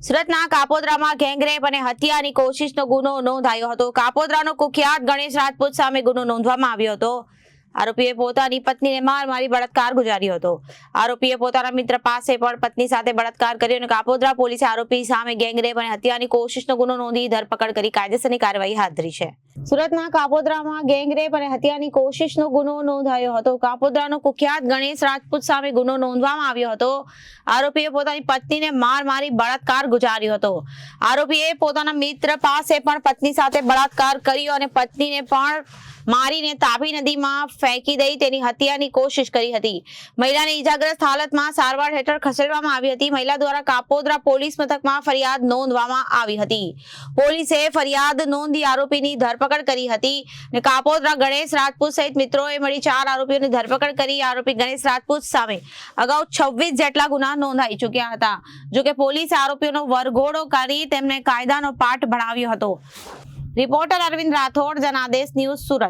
સુરતના કાપોદ્રામાં ગેંગરેપ અને હત્યાની કોશિશનો ગુનો નોંધાયો હતો. કાપોદ્રાનો કુખ્યાત ગણેશ રાજપૂત સામે ગુનો નોંધવામાં આવ્યો હતો. આરોપીએ પોતાની પત્નીને માર મારી બળાત્કાર ગુજાર્યો હતો. આરોપીએ પોતાના મિત્ર પાસે પણ પત્ની સાથે બળાત્કાર કર્યો અને કાપોદ્રા પોલીસે આરોપી સામે ગેંગરેપ અને હત્યાની કોશિશનો ગુનો નોંધી ધરપકડ કરી કાયદેસરની કાર્યવાહી હાથ ધરી છે. સુરતના કાપોદ્રામાં ગેંગરેપ અને હત્યાની કોશિશનો ગુનો નોંધાયો હતો. કાપોદ્રાનો કુખ્યાત ગણેશ રાજપૂત સામે ગુનો નોંધવામાં આવ્યો હતો. આરોપીએ પોતાની પત્નીને માર મારી બળાત્કાર ગુજાર્યો હતો. આરોપીએ પોતાના મિત્ર પાસે પણ પત્ની સાથે બળાત્કાર કર્યો અને પત્નીને પણ મારીને તાપી નદીમાં ફેંકી દઈ તેની હત્યાની કોશિશ કરી હતી. મહિલાને ઈજાગ્રસ્ત હાલતમાં સારવાર હેઠળ ખસેડવામાં આવી હતી. મહિલા દ્વારા કાપોદ્રા પોલીસ મથકમાં ફરિયાદ નોંધવામાં આવી હતી. પોલીસે ફરિયાદ નોંધી આરોપીની ધરપકડ કરી હતી અને કાપોદરા ગણેશ રાજપૂત સહિત મિત્રોએ મળી ચાર આરોપીઓની ધરપકડ કરી. આરોપી ગણેશ રાજપૂત સામે અગાઉ છવ્વીસ જેટલા ગુના નોંધાઈ ચૂક્યા હતા. જોકે પોલીસે આરોપીઓનો વરઘોડો કરી તેમને કાયદાનો પાઠ ભણાવ્યો હતો. Reporter Arvind Rathod, Janadesh news Surat.